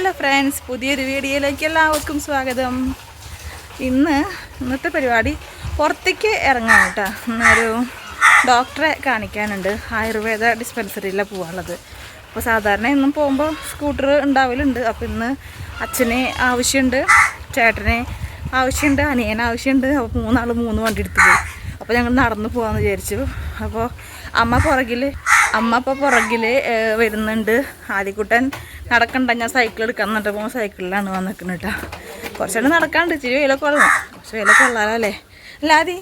Hello friends പുതിയൊരു വീഡിയോയിലേക്ക് എല്ലാവർക്കും സ്വാഗതം. ഇന്ന് ഇന്നത്തെ പരിപാടി പുറത്തേക്ക് ഇറങ്ങാം കേട്ടോ. ഇന്നൊരു ഡോക്ടറെ കാണിക്കാനുണ്ട്. ആയുർവേദ ഡിസ്പെൻസറിയിലാണ് പോകാനുള്ളത്. അപ്പോൾ സാധാരണ ഇന്നും പോകുമ്പോൾ സ്കൂട്ടർ ഉണ്ടാവലുണ്ട്. അപ്പോൾ ഇന്ന് അച്ഛനെ ആവശ്യമുണ്ട് ചേട്ടനെ ആവശ്യമുണ്ട് അനിയന് ആവശ്യമുണ്ട്. അപ്പോൾ മൂന്നാൾ മൂന്ന് വണ്ടി എടുത്ത് പോയി. അപ്പോൾ ഞങ്ങൾ നടന്നു പോകാമെന്ന് വിചാരിച്ചു. അപ്പോൾ അമ്മ പുറകിൽ അമ്മ ഇപ്പോൾ പുറകിൽ വരുന്നുണ്ട്. ആദ്യക്കുട്ടൻ നടക്കണ്ട ഞാൻ സൈക്കിൾ എടുക്കാൻ എന്നിട്ട് പോകുമ്പോൾ സൈക്കിളിലാണ് വന്നിരിക്കുന്നത് കേട്ടോ കുറച്ചുകൂടെ നടക്കാണ്ട് ഇച്ചിരി വില കൊള്ളണം കുറച്ച് വില കൊള്ളാലോ അല്ലേ? അല്ലാതെ?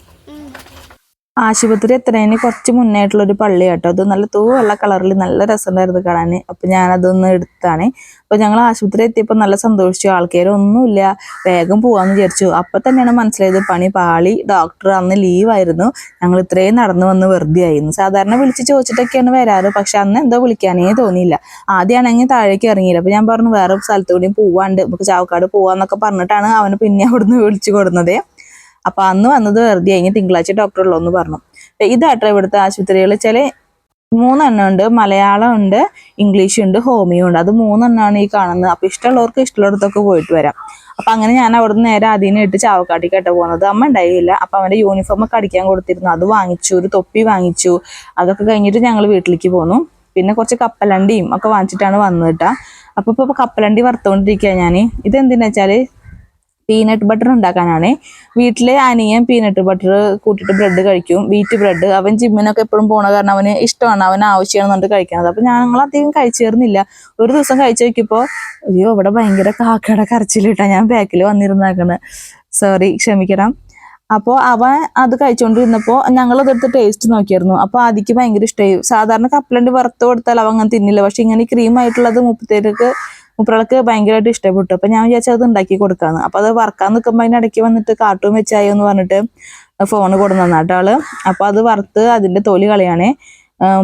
ആശുപത്രി എത്തുന്നതിന് കുറച്ച് മുന്നായിട്ടുള്ള ഒരു പള്ളി കേട്ടോ അത് നല്ല തൂവെള്ള കളറിൽ നല്ല രസമുണ്ടായിരുന്നു കാണാൻ അപ്പൊ ഞാനതൊന്ന് എടുത്താണ്. അപ്പൊ ഞങ്ങൾ ആശുപത്രി എത്തിയപ്പോൾ നല്ല സന്തോഷിച്ചു. ആൾക്കാരൊന്നുമില്ല വേഗം പോവാന്ന് വിചാരിച്ചു. അപ്പൊ തന്നെയാണ് മനസ്സിലായത് പണി പാളി ഡോക്ടർ അന്ന് ലീവായിരുന്നു ഞങ്ങൾ ഇത്രയും നടന്നു വന്ന് വെറുതെ ആയിരുന്നു. സാധാരണ വിളിച്ച് ചോദിച്ചിട്ടൊക്കെയാണ് വരാറ്. പക്ഷെ അന്ന് എന്തോ വിളിക്കാനേ തോന്നിയില്ല. ആദ്യമാണെങ്കിൽ താഴേക്ക് ഇറങ്ങിയില്ല. അപ്പൊ ഞാൻ പറഞ്ഞു വേറെ സ്ഥലത്തു കൂടി പോവാണ്ട്. നമുക്ക് ചാവക്കാട് പോവാന്നൊക്കെ പറഞ്ഞിട്ടാണ് അവന് പിന്നെ അവിടുന്ന് വിളിച്ചു കൊടുന്നത്. അപ്പൊ അന്ന് വന്നത് വെറുതെ കഴിഞ്ഞ് തിങ്കളാഴ്ച ഡോക്ടർ ഉള്ളൂന്ന് പറഞ്ഞു. ഇതാട്ടോ ഇവിടുത്തെ ആശുപത്രികൾ ചില മൂന്നെണ്ണം ഉണ്ട്. മലയാളം ഉണ്ട് ഇംഗ്ലീഷ് ഉണ്ട് ഹോമിയോ ഉണ്ട്. അത് മൂന്നെണ്ണമാണ് ഈ കാണുന്നത്. അപ്പൊ ഇഷ്ടമുള്ളവർക്ക് ഇഷ്ടമുള്ളിടത്തൊക്കെ പോയിട്ട് വരാം. അപ്പൊ അങ്ങനെ ഞാൻ അവിടുന്ന് നേരെ അതിനെ ഇട്ട് ചാവക്കാട്ടിക്കായിട്ട് പോകുന്നത്. അമ്മ ഉണ്ടായില്ല. അപ്പൊ അവന്റെ യൂണിഫോം ഒക്കെ അടിക്കാൻ കൊടുത്തിരുന്നു. അത് വാങ്ങിച്ചു ഒരു തൊപ്പി വാങ്ങിച്ചു. അതൊക്കെ കഴിഞ്ഞിട്ട് ഞങ്ങൾ വീട്ടിലേക്ക് പോന്നു. പിന്നെ കുറച്ച് കപ്പലണ്ടിയും ഒക്കെ വാങ്ങിച്ചിട്ടാണ് വന്നത് കേട്ടാ. അപ്പൊ ഇപ്പൊ കപ്പലണ്ടി വറുത്തോണ്ടിരിക്കുക ഞാൻ ഇതെന്തിനാ വെച്ചാൽ പീനട്ട് ബട്ടർ ഉണ്ടാക്കാനാണ്. വീട്ടിലെ അനിയൻ പീനട്ട് ബട്ടർ കൂട്ടിയിട്ട് ബ്രെഡ് കഴിക്കും. വീറ്റ് ബ്രെഡ് അവൻ ജിമ്മിനൊക്കെ എപ്പോഴും പോണ കാരണം അവന് ഇഷ്ടമാണ്. അവൻ ആവശ്യമാണെന്നുണ്ട് കഴിക്കുന്നത്. അപ്പൊ ഞങ്ങൾ അധികം കഴിച്ചേർന്നില്ല. ഒരു ദിവസം കഴിച്ചു നോക്കിയപ്പോ അയ്യോ ഇവിടെ ഭയങ്കര കാക്കയുടെ കരച്ചിലിട്ടാ ഞാൻ ബാക്കിൽ വന്നിരുന്നാക്കണ്. സോറി ക്ഷമിക്കണം. അപ്പോൾ അവൻ അത് കഴിച്ചുകൊണ്ടിരുന്നപ്പോൾ ഞങ്ങൾ അതെടുത്ത് ടേസ്റ്റ് നോക്കിയായിരുന്നു. അപ്പോൾ ആദ്യക്ക് ഭയങ്കര ഇഷ്ടമായി സാധാരണ കപ്പലണ്ടി വറുത്ത് കൊടുത്താൽ അവൻ അങ്ങനെ തിന്നില്ല. പക്ഷെ ഇങ്ങനെ ക്രീം ആയിട്ടുള്ളത് മുപ്പത്തേക്ക് മുപ്പറൾക്ക് ഭയങ്കരമായിട്ട് ഇഷ്ടപ്പെട്ടു. അപ്പൊ ഞാൻ വിചാരിച്ചത് അത് ഉണ്ടാക്കി കൊടുക്കാന്ന്. അപ്പൊ അത് വറക്കാൻ നിൽക്കുമ്പോൾ അതിനിടയ്ക്ക് വന്നിട്ട് കാർട്ടൂൺ വെച്ചായോ എന്ന് പറഞ്ഞിട്ട് ഫോൺ കൊടുന്നു തന്നാട്ടോ ആൾ. അപ്പൊ അത് വറുത്ത് അതിന്റെ തൊലി കളയാണേ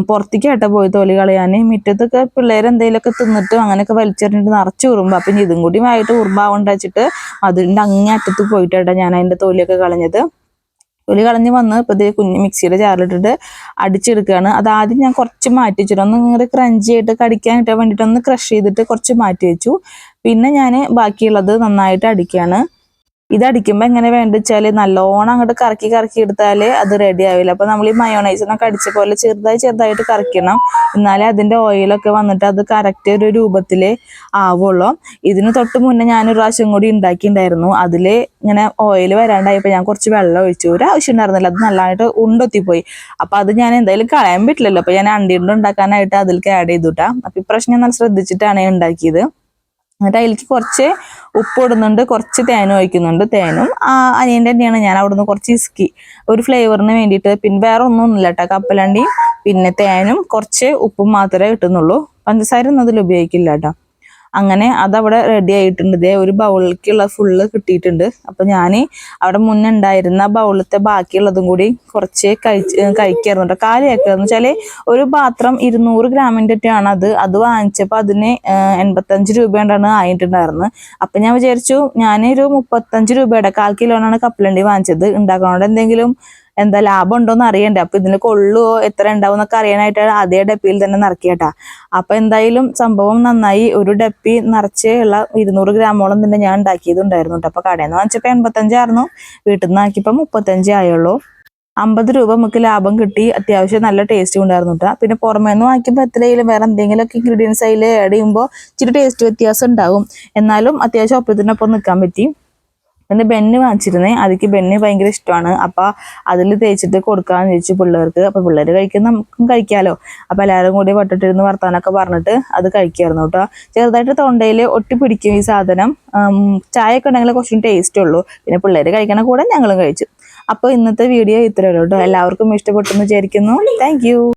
പുറത്തേക്ക് കേട്ട പോയി തൊലി കളയാൻ മുറ്റത്തൊക്കെ പിള്ളേർ എന്തെങ്കിലുമൊക്കെ തിന്നിട്ട് അങ്ങനെയൊക്കെ വലിച്ചെറിഞ്ഞിട്ട് നിറച്ച് ഉറുമ്പ്. അപ്പം ഇതും കൂടി ആയിട്ട് ഉറുമ്പാവണ്ട അതിന്റെ അങ്ങേ അറ്റത്ത് പോയിട്ടാട്ടാ ഞാൻ അതിന്റെ തൊലിയൊക്കെ കളഞ്ഞത്. തൊലി കളഞ്ഞ് വന്ന് ഇപ്പോൾ കുഞ്ഞ് മിക്സിയുടെ ജാറിലിട്ടിട്ട് അടിച്ചെടുക്കുകയാണ്. അത് ആദ്യം ഞാൻ കുറച്ച് മാറ്റി വെച്ചിട്ട് ഒന്ന് ഇങ്ങനെ ക്രഞ്ചി ആയിട്ട് കടിക്കാൻ കിട്ടാൻ വേണ്ടിയിട്ട് ഒന്ന് ക്രഷ് ചെയ്തിട്ട് കുറച്ച് മാറ്റി വെച്ചു. പിന്നെ ഞാൻ ബാക്കിയുള്ളത് നന്നായിട്ട് അടിക്കുകയാണ്. ഇത് അടിക്കുമ്പോൾ എങ്ങനെ വേണ്ട വെച്ചാൽ നല്ലോണം അങ്ങോട്ട് കറക്കി കറക്കി എടുത്താൽ അത് റെഡി ആവില്ല. അപ്പോൾ നമ്മൾ ഈ മയോണൈസിനൊക്കെ അടിച്ച പോലെ ചെറുതായി ചെറുതായിട്ട് കറക്കണം. എന്നാലേ അതിന്റെ ഓയിലൊക്കെ വന്നിട്ട് അത് കറക്റ്റ് ഒരു രൂപത്തിൽ ആവുള്ളൂ. ഇതിന് തൊട്ട് മുന്നേ ഞാൻ ഒരു പ്രാവശ്യം കൂടി ഉണ്ടാക്കിയിട്ടുണ്ടായിരുന്നു അതിൽ ഇങ്ങനെ ഓയിൽ വരാണ്ടായപ്പോൾ ഞാൻ കുറച്ച് വെള്ളം ഒഴിച്ചു. ഒരു ആവശ്യം ഉണ്ടായിരുന്നില്ല. അത് നല്ലതായിട്ട് ഉണ്ടൊത്തിപ്പോയി. അപ്പോൾ അത് ഞാൻ എന്തായാലും കളയാൻ പറ്റില്ലല്ലോ. അപ്പോൾ ഞാൻ അണ്ടിയുണ്ട് ഉണ്ടാക്കാനായിട്ട് അതിലേക്ക് ആഡ് ചെയ്തുട്ടാ. അപ്പോൾ ഇപ്രാവശ്യം ഞാൻ നല്ല ശ്രദ്ധിച്ചിട്ടാണ് ഉണ്ടാക്കിയത്. എന്നിട്ട് അതിലേക്ക് കുറച്ച് ഉപ്പ് ഇടുന്നുണ്ട് കുറച്ച് തേനും ഒഴിക്കുന്നുണ്ട്. തേനും അനിയന്റെ തന്നെയാണ് ഞാൻ അവിടുന്ന് കുറച്ച് ഇസ്കി. ഒരു ഫ്ലേവറിന് വേണ്ടിയിട്ട് പിന്നെ വേറെ ഒന്നും ഇല്ല കേട്ടോ കപ്പലണ്ടി പിന്നെ തേനും കുറച്ച് ഉപ്പും മാത്രമേ കിട്ടുന്നുള്ളൂ. പഞ്ചസാര ഒന്നും അതിൽ ഉപയോഗിക്കില്ല കേട്ടോ. അങ്ങനെ അതവിടെ റെഡി ആയിട്ടുണ്ട്. ഇതേ ഒരു ബൗളിലേക്കുള്ള ഫുള്ള് കിട്ടിയിട്ടുണ്ട്. അപ്പം ഞാൻ അവിടെ മുന്നേ ഉണ്ടായിരുന്ന ബൗളിലത്തെ ബാക്കിയുള്ളതും കൂടി കുറച്ച് കഴിച്ച് കഴിക്കായിരുന്നു കേട്ടോ എന്ന് വെച്ചാൽ ഒരു പാത്രം ഇരുന്നൂറ് ഗ്രാമിന്റെ ഒറ്റയാണ് അത്. അത് വാങ്ങിച്ചപ്പോൾ അതിന് എൺപത്തഞ്ച് രൂപയുണ്ടാണ് ആയിട്ടുണ്ടായിരുന്നത്. അപ്പം ഞാൻ വിചാരിച്ചു ഞാനൊരു മുപ്പത്തഞ്ച് രൂപയുടെ കാൽ കിലോനാണ് കപ്പലണ്ടി വാങ്ങിച്ചത്. ഉണ്ടാക്കണോണ്ട് എന്തെങ്കിലും എന്താ ലാഭം ഉണ്ടോന്ന് അറിയണ്ടേ. അപ്പൊ ഇതിന് കൊള്ളുവോ എത്ര ഉണ്ടാവും എന്നൊക്കെ അറിയാനായിട്ടാണ് അതേ ഡപ്പിയിൽ തന്നെ നിറക്കിയട്ടാ അപ്പൊ എന്തായാലും സംഭവം നന്നായി. ഒരു ഡപ്പി നിറച്ച് ഉള്ള ഇരുന്നൂറ് ഗ്രാമോളം തന്നെ ഞാൻ ഉണ്ടാക്കിയതുണ്ടായിരുന്നു കേട്ടോ അപ്പൊ കടയിൽ നിന്ന് വാങ്ങിച്ചപ്പോ എൺപത്തഞ്ചായിരുന്നു വീട്ടിൽ നിന്ന് ആക്കിയപ്പോ മുപ്പത്തഞ്ച് ആയുള്ളൂ. അമ്പത് രൂപ നമുക്ക് ലാഭം കിട്ടി. അത്യാവശ്യം നല്ല ടേസ്റ്റ് ഉണ്ടായിരുന്നു കേട്ടോ പിന്നെ പുറമേ നിന്ന് വാങ്ങിക്കുമ്പോൾ എത്രയിലും വേറെ എന്തെങ്കിലുമൊക്കെ ഇൻഗ്രീഡിയൻസ് അതിൽ ആഡ് ചെയ്യുമ്പോൾ ഇച്ചിരി ടേസ്റ്റ് വ്യത്യാസം ഉണ്ടാവും. എന്നാലും അത്യാവശ്യം ഒപ്പത്തിനൊപ്പം നിൽക്കാൻ പറ്റി. പിന്നെ ബെന്ന് വാങ്ങിച്ചിരുന്നേ. അതിക്ക് ബെന്ന് ഭയങ്കര ഇഷ്ടമാണ്. അപ്പോൾ അതിൽ തേച്ചിട്ട് കൊടുക്കാന്ന് ചോദിച്ചു പിള്ളേർക്ക്. അപ്പോൾ പിള്ളേർ കഴിക്കുന്ന നമുക്കും കഴിക്കാലോ. അപ്പോൾ എല്ലാവരും കൂടി വട്ടിട്ടിരുന്ന് വർത്താനൊക്കെ പറഞ്ഞിട്ട് അത് കഴിക്കായിരുന്നു കേട്ടോ. ചെറുതായിട്ട് തൊണ്ടയിൽ ഒട്ടി പിടിക്കും ഈ സാധനം. ചായ ഒക്കെ ഉണ്ടെങ്കിൽ കുറച്ചും ടേസ്റ്റ് ഉള്ളൂ. പിന്നെ പിള്ളേർ കഴിക്കണ കൂടെ ഞങ്ങളും കഴിച്ചു. അപ്പോൾ ഇന്നത്തെ വീഡിയോ ഇത്രയുള്ളൂ കേട്ടോ. എല്ലാവർക്കും ഇഷ്ടപ്പെട്ടെന്ന് വിചാരിക്കുന്നു. താങ്ക്